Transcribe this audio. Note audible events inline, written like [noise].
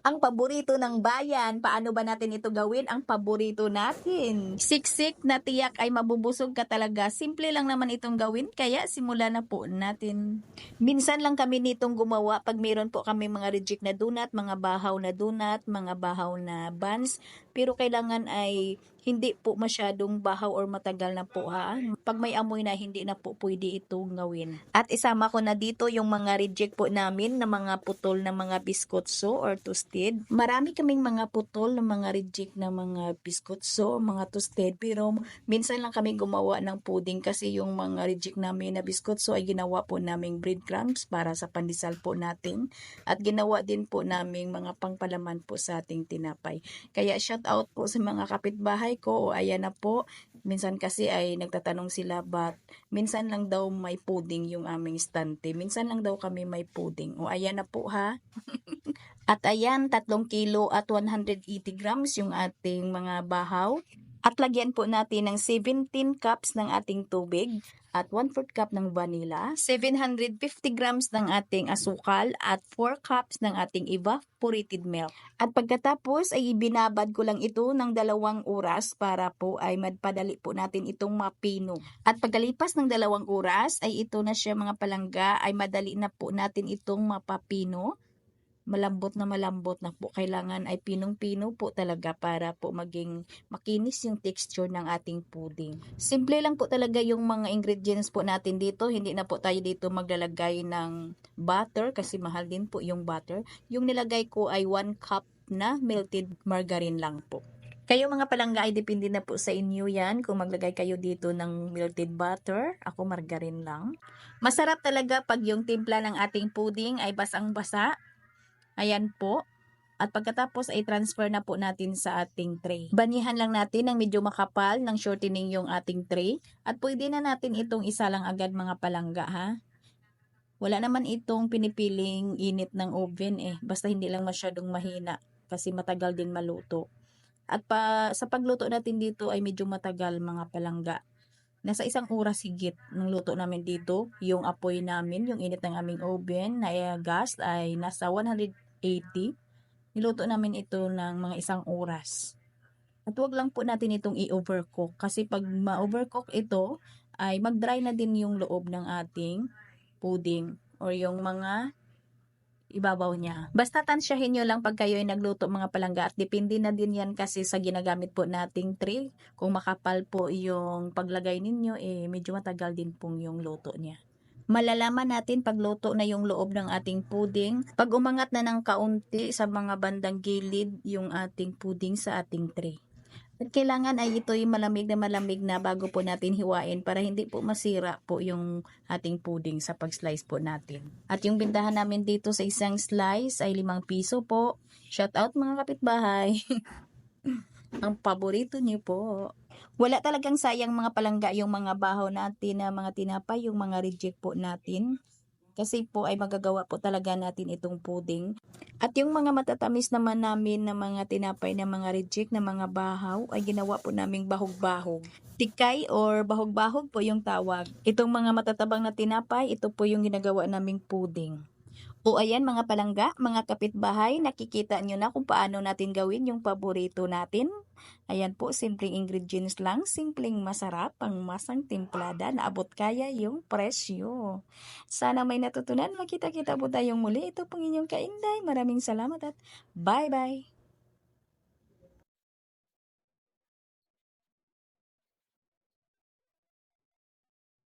Ang paborito ng bayan, paano ba natin ito gawin? Ang paborito natin. Siksik na tiyak ay mabubusog ka talaga. Simple lang naman itong gawin, kaya simula na po natin. Minsan lang kami nitong gumawa pag meron po kami mga reject na donut, mga bahaw na donut, mga bahaw na buns. Pero kailangan ay hindi po masyadong bahaw or matagal na po ha. Pag may amoy na, hindi na po pwede itong gawin. At isama ko na dito yung mga reject po namin na mga putol na mga biskotso or toasted. Marami kaming mga putol na mga reject na mga biskotso, mga toasted. Pero minsan lang kami gumawa ng pudding kasi yung mga reject namin na biskotso ay ginawa po naming breadcrumbs para sa pandesal po natin. At ginawa din po naming mga pangpalaman po sa ating tinapay. Kaya shout out po sa mga kapitbahay ko o ayan na po. Minsan kasi ay nagtatanong sila but minsan lang daw may pudding yung aming stante. Minsan lang daw kami may pudding. O ayan na po ha. [laughs] At ayan, 3 kilo at 180 grams yung ating mga bahaw. At lagyan po natin ng 17 cups ng ating tubig at 1 4 cup ng vanilla, 750 grams ng ating asukal at 4 cups ng ating evaporated milk. At pagkatapos ay ibinabad ko lang ito ng dalawang oras para po ay madpadali po natin itong mapino. At pagkalipas ng dalawang oras ay ito na siya mga palangga ay madali na po natin itong mapapino malambot na malambot na po. Kailangan ay pinong-pino po talaga para po maging makinis yung texture ng ating pudding. Simple lang po talaga yung mga ingredients po natin dito. Hindi na po tayo dito maglalagay ng butter kasi mahal din po yung butter. Yung nilagay ko ay 1 cup na melted margarine lang po. Kayo mga palangga ay depende na po sa inyo yan kung maglagay kayo dito ng melted butter. Ako margarine lang. Masarap talaga pag yung timpla ng ating pudding ay basang-basa Ayan po. At pagkatapos ay transfer na po natin sa ating tray. Banyihan lang natin ng medyo makapal ng shortening yung ating tray. At pwede na natin itong isa lang agad mga palangga ha. Wala naman itong pinipiling init ng oven eh. Basta hindi lang masyadong mahina kasi matagal din maluto. At pa, sa pagluto natin dito ay medyo matagal mga palangga. Nasa isang oras higit ng luto namin dito. Yung apoy namin, yung init ng aming oven na gas ay nasa 180. Niluto namin ito ng mga isang oras. At wag lang po natin itong i-overcook kasi pag ma-overcook ito ay mag-dry na din yung loob ng ating pudding or yung mga ibabaw niya. Basta tansyahin nyo lang pag kayo ay nagluto mga palangga at depende na din yan kasi sa ginagamit po nating tray. Kung makapal po yung paglagay ninyo, eh medyo matagal din pong yung luto niya. Malalaman natin pag luto na yung loob ng ating pudding. Pag umangat na ng kaunti sa mga bandang gilid yung ating pudding sa ating tray. At kailangan ay ito'y malamig na malamig na bago po natin hiwain para hindi po masira po yung ating pudding sa pag-slice po natin. At yung bintahan namin dito sa isang slice ay 5 piso po. Shout out mga kapitbahay. [laughs] Ang paborito niyo po. Wala talagang sayang mga palangga yung mga bahaw natin na mga tinapay, yung mga reject po natin. Kasi po ay magagawa po talaga natin itong pudding. At yung mga matatamis naman namin na mga tinapay na mga reject na mga bahaw ay ginawa po naming bahog-bahog. Tikay or bahog-bahog po yung tawag. Itong mga matatabang na tinapay, ito po yung ginagawa naming pudding. O ayan mga palangga, mga kapitbahay, nakikita nyo na kung paano natin gawin yung paborito natin. Ayan po, simpleng ingredients lang, simpleng masarap, ang masang timplada, naabot kaya yung presyo. Sana may natutunan, makita-kita po tayong muli. Ito pong inyong kainday. Maraming salamat at bye-bye!